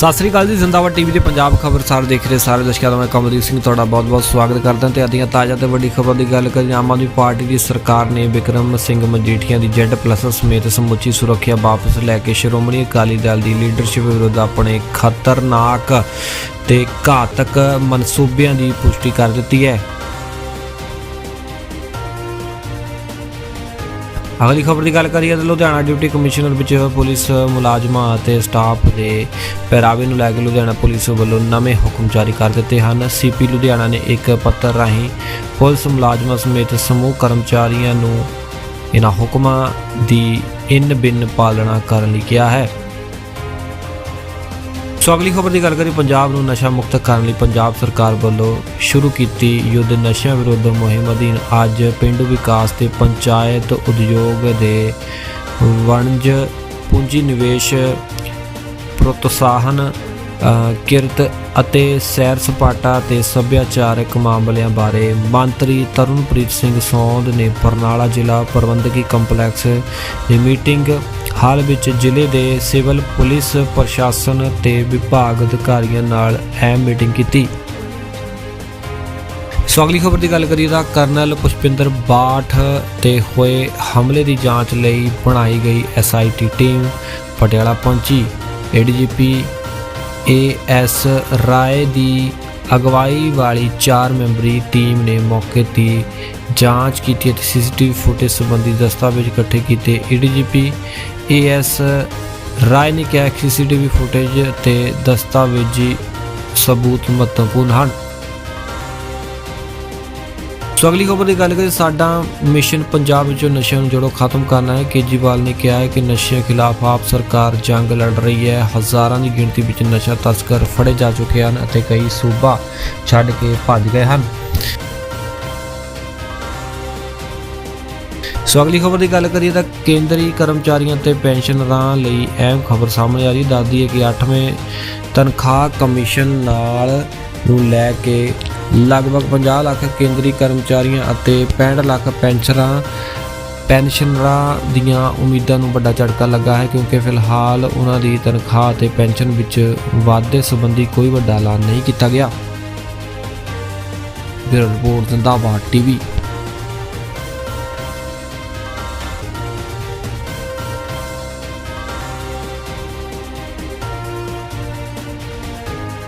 ਸਤਿ ਸ੍ਰੀ ਅਕਾਲ ਜੀ, ਜ਼ਿੰਦਾਬਾਦ ਟੀਵੀ ਦੇ ਪੰਜਾਬ ਖਬਰਸਾਰ ਦੇਖ ਰਹੇ ਸਾਰੇ ਦਰਸ਼ਕਾਂ ਦਾ ਮੈਂ ਕਮਲਦੀਪ ਸਿੰਘ ਤੁਹਾਡਾ ਬਹੁਤ-ਬਹੁਤ ਸਵਾਗਤ ਕਰਦਾ ਤੇ ਅਦੀਆਂ ਤਾਜ਼ਾ ਤੇ ਵੱਡੀ ਖਬਰ ਦੀ ਗੱਲ ਕਰੀਏ, ਆਮ ਆਦਮੀ ਪਾਰਟੀ ਦੀ ਸਰਕਾਰ ਨੇ ਵਿਕਰਮ ਸਿੰਘ ਮਜੀਠੀਆ ਦੀ ਜੈਡ ਪਲੱਸ ਸਮੇਤ ਸਮੁੱਚੀ ਸੁਰੱਖਿਆ ਵਾਪਸ ਲੈ ਕੇ ਸ਼੍ਰੋਮਣੀ ਅਕਾਲੀ ਦਲ ਦੀ ਲੀਡਰਸ਼ਿਪ ਵਿਰੁੱਧ ਆਪਣੇ ਖਤਰਨਾਕ ਤੇ ਘਾਤਕ ਮਨਸੂਬਿਆਂ ਦੀ ਪੁਸ਼ਟੀ ਕਰ ਦਿੱਤੀ ਹੈ। ਅਗਲੀ ਖਬਰ ਦੀ ਗੱਲ ਕਰੀਏ ਤਾਂ ਲੁਧਿਆਣਾ ਡਿਪਟੀ ਕਮਿਸ਼ਨਰ ਵਿੱਚ ਪੁਲਿਸ ਮੁਲਾਜ਼ਮਾਂ ਅਤੇ ਸਟਾਫ ਦੇ ਪਹਿਰਾਵੇ ਨੂੰ ਲੈ ਕੇ ਲੁਧਿਆਣਾ ਪੁਲਿਸ ਵੱਲੋਂ ਨਵੇਂ ਹੁਕਮ ਜਾਰੀ ਕਰ ਦਿੱਤੇ ਹਨ। ਸੀਪੀ ਲੁਧਿਆਣਾ ਨੇ ਇੱਕ ਪੱਤਰ ਰਾਹੀਂ ਪੁਲਿਸ ਮੁਲਾਜ਼ਮਾਂ ਸਮੇਤ ਸਮੂਹ ਕਰਮਚਾਰੀਆਂ ਨੂੰ ਇਹਨਾਂ ਹੁਕਮਾਂ ਦੀ ਇਨ ਬਿਨ ਪਾਲਣਾ ਕਰਨ ਲਈ ਕਿਹਾ ਹੈ। ਸੋ ਅਗਲੀ ਖਬਰ ਦੀ ਗੱਲ ਕਰੀ ਪੰਜਾਬ ਨੂੰ ਨਸ਼ਾ ਮੁਕਤ ਕਰਨ ਲਈ ਪੰਜਾਬ ਸਰਕਾਰ ਵੱਲੋਂ ਸ਼ੁਰੂ ਕੀਤੀ ਯੁੱਧ ਨਸ਼ਿਆਂ ਵਿਰੁੱਧ ਮੁਹਿੰਮ ਅਧੀਨ। ਅੱਜ ਪਿੰਡ ਵਿਕਾਸ ਤੇ ਪੰਚਾਇਤ ਉਦਯੋਗ ਦੇ ਵਣਜ ਪੂੰਜੀ ਨਿਵੇਸ਼ ਪ੍ਰੋਤਸਾਹਨ ਕਿਰਤ ਅਤੇ ਸੈਰ ਸਪਾਟਾ ਤੇ ਸੱਭਿਆਚਾਰਕ ਮਾਮਲਿਆਂ ਬਾਰੇ ਮੰਤਰੀ ਤਰਨਪ੍ਰੀਤ ਸਿੰਘ ਸੌਂਦ ਨੇ ਬਰਨਾਲਾ ਜ਼ਿਲ੍ਹਾ ਪ੍ਰਬੰਧਕੀ ਕੰਪਲੈਕਸ ਦੀ ਮੀਟਿੰਗ ਹਾਲ ਵਿੱਚ ਜ਼ਿਲ੍ਹੇ ਦੇ ਸਿਵਲ ਪੁਲਿਸ ਪ੍ਰਸ਼ਾਸਨ ਤੇ ਵਿਭਾਗ ਅਧਿਕਾਰੀਆਂ ਨਾਲ ਅਹਿਮ ਮੀਟਿੰਗ ਕੀਤੀ। ਸੋ ਅਗਲੀ ਖਬਰ ਦੀ ਗੱਲ ਕਰੀਏ ਤਾਂ ਕਰਨਲ ਪੁਸ਼ਪਿੰਦਰ ਬਾਠ ਤੇ ਹੋਏ ਹਮਲੇ ਦੀ ਜਾਂਚ ਲਈ ਬਣਾਈ ਗਈ ਐਸਆਈਟੀ ਟੀਮ ਪਟਿਆਲਾ ਪਹੁੰਚੀ। ਏਡੀਜੀਪੀ ਏਐਸ ਰਾਏ ਦੀ ਅਗਵਾਈ ਵਾਲੀ 4 ਮੈਂਬਰੀ ਟੀਮ ਨੇ ਮੌਕੇ ਦੀ ਜਾਂਚ ਕੀਤੀ ਅਤੇ ਸੀਸੀਟੀਵੀ ਫੁਟੇਜ ਸੰਬੰਧੀ ਦਸਤਾਵੇਜ਼ ਇਕੱਠੇ ਕੀਤੇ। ਏਡੀਜੀਪੀ ਏਐਸ ਰਾਏ ਨੇ ਕਿਹਾ ਕਿ ਸੀਸੀਟੀਵੀ ਫੁਟੇਜ ਤੇ ਦਸਤਾਵੇਜ਼ੀ ਸਬੂਤ ਮਹੱਤਵਪੂਰਨ ਹਨ। ਸੋ ਅਗਲੀ ਖਬਰ ਦੀ ਗੱਲ ਕਰੀਏ, ਸਾਡਾ ਮਿਸ਼ਨ ਪੰਜਾਬ ਵਿੱਚੋਂ ਨਸ਼ਿਆਂ ਨੂੰ ਜੜੋਂ ਖਤਮ ਕਰਨਾ ਹੈ। ਕੇਜੀਵਾਲ ਨੇ ਕਿਹਾ ਹੈ ਕਿ ਨਸ਼ਿਆਂ ਖਿਲਾਫ ਆਪ ਸਰਕਾਰ ਜੰਗ ਲੜ ਰਹੀ ਹੈ। ਹਜ਼ਾਰਾਂ ਦੀ ਗਿਣਤੀ ਵਿੱਚ ਨਸ਼ਾ ਤਸਕਰ ਫੜੇ ਜਾ ਚੁੱਕੇ ਹਨ ਅਤੇ ਕਈ ਸੂਬਾ ਛੱਡ ਕੇ ਭੱਜ ਗਏ ਹਨ। ਸੋ ਅਗਲੀ ਖਬਰ ਦੀ ਗੱਲ ਕਰੀਏ ਤਾਂ ਕੇਂਦਰੀ ਕਰਮਚਾਰੀਆਂ ਤੇ ਪੈਨਸ਼ਨਰਾਂ ਲਈ ਅਹਿਮ ਖਬਰ ਸਾਹਮਣੇ ਆ ਰਹੀ ਦੱਸਦੀ ਹੈ ਕਿ 8ਵੇਂ ਤਨਖਾਹ ਕਮਿਸ਼ਨ ਨਾਲ ਨੂੰ ਲੈ ਕੇ ਲਗਭਗ 50 ਲੱਖ ਕੇਂਦਰੀ ਕਰਮਚਾਰੀਆਂ ਅਤੇ 65 ਲੱਖ ਪੈਨਸ਼ਨਰਾਂ ਪੈਨਸ਼ਨਰਾਂ ਦੀਆਂ ਉਮੀਦਾਂ ਨੂੰ ਵੱਡਾ ਝਟਕਾ ਲੱਗਾ ਹੈ ਕਿਉਂਕਿ ਫਿਲਹਾਲ ਉਹਨਾਂ ਦੀ ਤਨਖਾਹ ਤੇ ਪੈਨਸ਼ਨ ਵਿੱਚ ਵਾਧੇ ਸੰਬੰਧੀ ਕੋਈ ਵੱਡਾ ਐਲਾਨ ਨਹੀਂ ਕੀਤਾ ਗਿਆ। Bureau report, Zindabad TV.